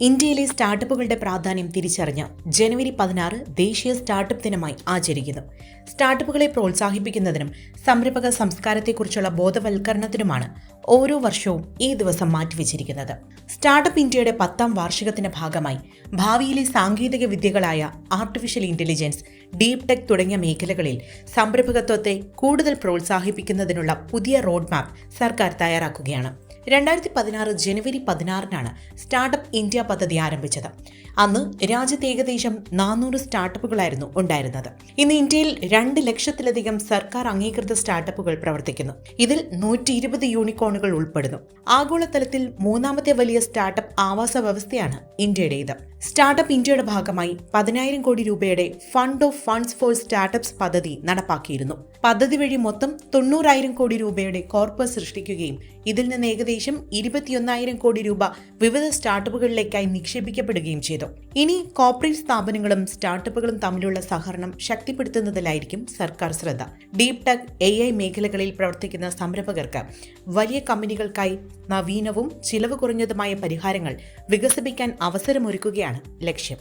ഇന്ത്യയിലെ സ്റ്റാർട്ടപ്പുകളുടെ പ്രാധാന്യം തിരിച്ചറിഞ്ഞ് ജനുവരി പതിനാറ് ദേശീയ സ്റ്റാർട്ടപ്പ് ദിനമായി ആചരിക്കുന്നു. സ്റ്റാർട്ടപ്പുകളെ പ്രോത്സാഹിപ്പിക്കുന്നതിനും സംരംഭക സംസ്കാരത്തെക്കുറിച്ചുള്ള ബോധവൽക്കരണത്തിനുമാണ് ഓരോ വർഷവും ഈ ദിവസം മാറ്റിവെച്ചിരിക്കുന്നത്. സ്റ്റാർട്ടപ്പ് ഇന്ത്യയുടെ പത്താം വാർഷികത്തിന്റെ ഭാഗമായി ഭാവിയിലെ സാങ്കേതിക വിദ്യകളായ ആർട്ടിഫിഷ്യൽ ഇന്റലിജൻസ് ഡീപ് ടെക് തുടങ്ങിയ മേഖലകളിൽ സംരംഭകത്വത്തെ കൂടുതൽ പ്രോത്സാഹിപ്പിക്കുന്നതിനുള്ള പുതിയ റോഡ് മാപ്പ് സർക്കാർ തയ്യാറാക്കുകയാണ്. രണ്ടായിരത്തി പതിനാറ് ജനുവരി പതിനാറിനാണ് സ്റ്റാർട്ടപ്പ് ഇന്ത്യ പദ്ധതി ആരംഭിച്ചത്. അന്ന് രാജ്യത്ത് ഏകദേശം നാനൂറ് സ്റ്റാർട്ടപ്പുകളായിരുന്നു ഉണ്ടായിരുന്നത്. ഇന്ന് ഇന്ത്യയിൽ രണ്ട് ലക്ഷത്തിലധികം സർക്കാർ അംഗീകൃത സ്റ്റാർട്ടപ്പുകൾ പ്രവർത്തിക്കുന്നു. ഇതിൽ നൂറ്റി ഇരുപത് യൂണിക്കോണുകൾ ഉൾപ്പെടുന്നു. ആഗോളതലത്തിൽ മൂന്നാമത്തെ വലിയ സ്റ്റാർട്ടപ്പ് ആവാസ വ്യവസ്ഥയാണ് ഇന്ത്യയുടേത്. സ്റ്റാർട്ടപ്പ് ഇന്ത്യയുടെ ഭാഗമായി പതിനായിരം കോടി രൂപയുടെ fund of funds for startups പദ്ധതി നടപ്പാക്കിയിരുന്നു. പദ്ധതി വഴി മൊത്തം തൊണ്ണൂറായിരം കോടി രൂപയുടെ കോർപ്പസ് സൃഷ്ടിക്കുകയും ഇതിൽ നിന്ന് ഏകദേശം ഇരുപത്തിയൊന്നായിരം കോടി രൂപ വിവിധ സ്റ്റാർട്ടപ്പുകളിലേക്കായി നിക്ഷേപിക്കപ്പെടുകയും ചെയ്തു. ഇനി കോർപ്പറേറ്റ് സ്ഥാപനങ്ങളും സ്റ്റാർട്ടപ്പുകളും തമ്മിലുള്ള സഹകരണം ശക്തിപ്പെടുത്തുന്നതിലായിരിക്കും സർക്കാർ ശ്രദ്ധ. ഡീപ് ടെക് എ ഐ മേഖലകളിൽ പ്രവർത്തിക്കുന്ന സംരംഭകർക്ക് വലിയ കമ്പനികൾക്കായി നവീനവും ചിലവ് കുറഞ്ഞതുമായ പരിഹാരങ്ങൾ വികസിപ്പിക്കാൻ അവസരമൊരുക്കുകയാണ് ലക്ഷ്യം.